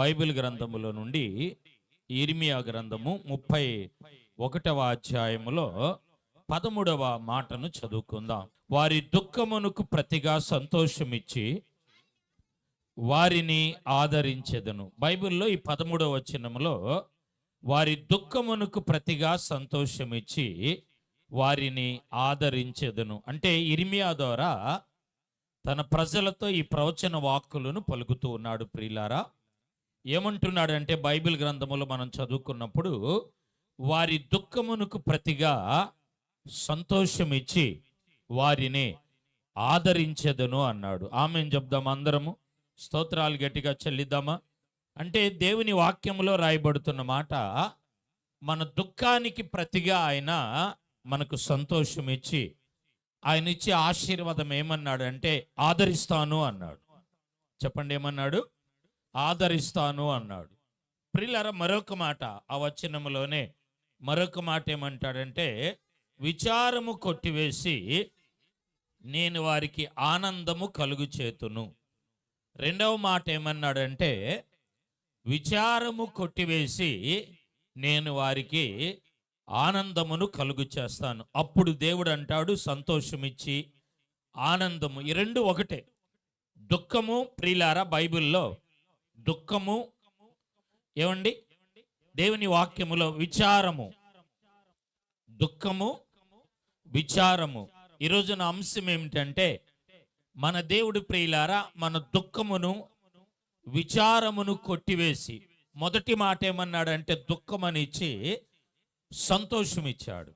Bible గ్రంథములో నుండి ఇర్మియా గ్రంథము ముప్పై ఒకటవ అధ్యాయములో పదమూడవ మాటను చదువుకుందాం. వారి దుఃఖమునకు ప్రతిగా సంతోషమిచ్చి వారిని ఆదరించెదను. బైబిల్లో ఈ పదమూడవ వచనములో వారి దుఃఖమునకు ప్రతిగా సంతోషమిచ్చి వారిని ఆదరించెదను. అంటే ఇర్మియా ద్వారా తన ప్రజలతో ఈ ప్రవచన వాక్కులను పలుకుతూ ఉన్నాడు ప్రియులారా. ఏమంటున్నాడంటే బైబిల్ గ్రంథములో మనం చదువుకున్నప్పుడు వారి దుఃఖమునకు ప్రతిగా సంతోషమిచ్చి వారిని ఆదరించదును అన్నాడు. ఆమె చెప్దాం అందరము? స్తోత్రాలు గట్టిగా చెల్లిద్దామా? అంటే దేవుని వాక్యంలో రాయబడుతున్న మాట మన దుఃఖానికి ప్రతిగా ఆయన మనకు సంతోషం ఇచ్చి ఆయన ఇచ్చే ఆశీర్వాదం ఏమన్నాడు అంటే ఆదరిస్తాను అన్నాడు. చెప్పండి ఏమన్నాడు? ఆదరిస్తాను అన్నాడు. ప్రిల్లర మరొక మాట ఆ వచనంలోనే మరొక మాట ఏమంటాడంటే విచారము కొట్టివేసి నేను వారికి ఆనందము కలుగు చేతును రెండవ మాట ఏమన్నాడంటే విచారము కొట్టివేసి నేను వారికి ఆనందమును కలుగు చేస్తాను అప్పుడు దేవుడు అంటాడు సంతోషమిచ్చి ఆనందము. ఈ రెండు ఒకటే. దుఃఖము ప్రిలార బైబిల్లో దుఃఖము ఏమండి? దేవుని వాక్యములో విచారము. దుఃఖము విచారము. ఈరోజు నా అంశం ఏమిటంటే మన దేవుడు ప్రియులారా మన దుఃఖమును విచారమును కొట్టివేసి మొదటి మాట ఏమన్నాడంటే దుఃఖం ఇచ్చి సంతోషం ఇచ్చాడు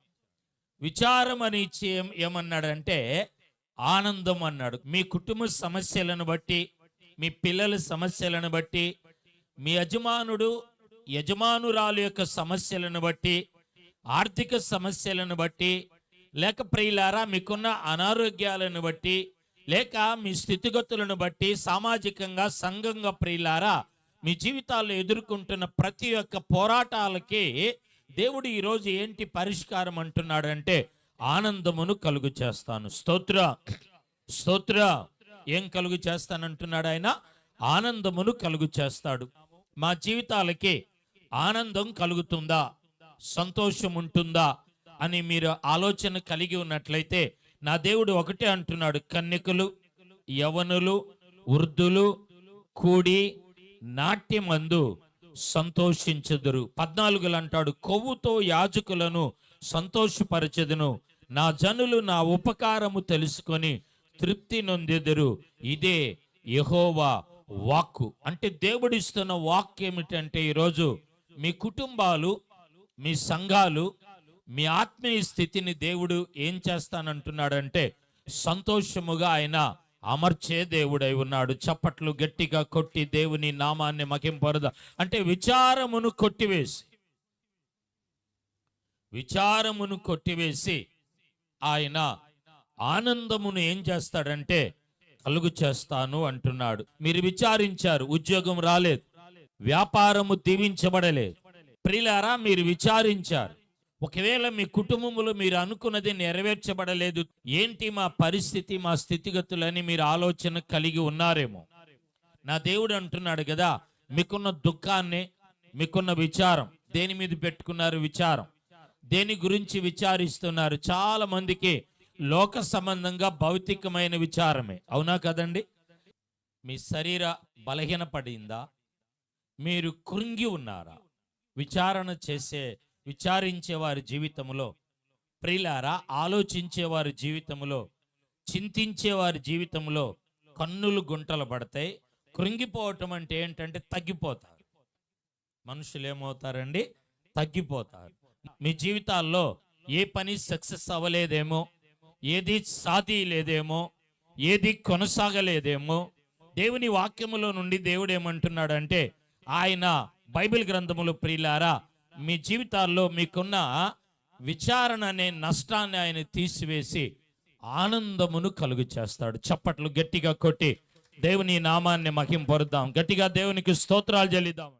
విచారం అని ఇచ్చి ఏం ఏమన్నాడంటే ఆనందం అన్నాడు మీ కుటుంబ సమస్యలను బట్టి మీ పిల్లల సమస్యలను బట్టి మీ యజమానుడు యజమానురాలు యొక్క సమస్యలను బట్టి ఆర్థిక సమస్యలను బట్టి లేక ప్రియులారా మీకున్న అనారోగ్యాలను బట్టి లేక మీ స్థితిగతులను బట్టి సామాజికంగా సంఘంగా ప్రియులారా మీ జీవితాల్లో ఎదుర్కొంటున్న ప్రతి ఒక్క పోరాటాలకి దేవుడు ఈరోజు ఏంటి పరిష్కారం అంటున్నాడంటే ఆనందమును కలుగు చేస్తాను. స్తోత్ర స్తోత్ర. ఏం కలుగు చేస్తానంటున్నాడు ఆయన? ఆనందమును కలుగు చేస్తాడు. మా జీవితాలకి ఆనందం కలుగుతుందా? సంతోషం ఉంటుందా అని మీరు ఆలోచన కలిగి ఉన్నట్లయితే నా దేవుడు ఒకటే అంటున్నాడు. కన్యకులు యవనులు వృద్ధులు కూడి నాట్యమందు సంతోషించదురు. పద్నాలుగులు అంటాడు కొవ్వుతో యాజకులను సంతోషపరచెదను. నా జనులు నా ఉపకారము తెలుసుకొని తృప్తి నొందెదరు. ఇదే యెహోవా వాక్కు. అంటే దేవుడిస్తున్న వాక్ ఏమిటంటే ఈరోజు మీ కుటుంబాలు మీ సంఘాలు మీ ఆత్మీయ స్థితిని దేవుడు ఏం చేస్తానంటున్నాడంటే సంతోషముగా ఆయన అమర్చే దేవుడై ఉన్నాడు. చప్పట్లు గట్టిగా కొట్టి దేవుని నామాన్ని మకింపరద అంటే విచారమును కొట్టివేసి విచారమును కొట్టివేసి ఆయన ఆనందమును ఏం చేస్తాడంటే కలుగు చేస్తాను అంటున్నాడు. మీరు విచారించారు ఉద్యోగం రాలేదు వ్యాపారము దీవించబడలేదు. ప్రిలారా మీరు విచారించారు. ఒకవేళ మీ కుటుంబంలో మీరు అనుకున్నది నెరవేర్చబడలేదు ఏంటి మా పరిస్థితి మా స్థితిగతులని మీరు ఆలోచన కలిగి ఉన్నారేమో? నా దేవుడు అంటున్నాడు కదా మీకున్న దుఃఖాన్ని మీకున్న విచారం దేని మీద పెట్టుకున్నారు విచారం? దేని గురించి విచారిస్తున్నారు? చాలా మందికి లోక సంబంధంగా భౌతికమైన విచారమే. అవునా కదండి? మీ శరీర బలహీనపడిందా? మీరు కృంగి ఉన్నారా? విచారణ చేసే విచారించే వారి జీవితంలో ప్రిలారా ఆలోచించే వారి జీవితంలో చింతించే వారి జీవితంలో కన్నులు గుంటలు పడతాయి. కృంగిపోవటం అంటే ఏంటంటే తగ్గిపోతారు. మనుషులు ఏమవుతారండి తగ్గిపోతారు. మీ జీవితాల్లో ఏ పని సక్సెస్ అవ్వలేదేమో? ఏది సాధిలేదేమో ఏది కొనసాగలేదేమో దేవుని వాక్యములో నుండి దేవుడు ఏమంటున్నాడంటే ఆయన బైబిల్ గ్రంథములు ప్రియులారా మీ జీవితాల్లో మీకున్న విచారణ అనే నష్టాన్ని ఆయన తీసివేసి ఆనందమును కలుగు చేస్తాడు. చప్పట్లు గట్టిగా కొట్టి దేవుని నామాన్ని మహింపరుద్దాం. గట్టిగా దేవునికి స్తోత్రాలు చెల్లిద్దాం.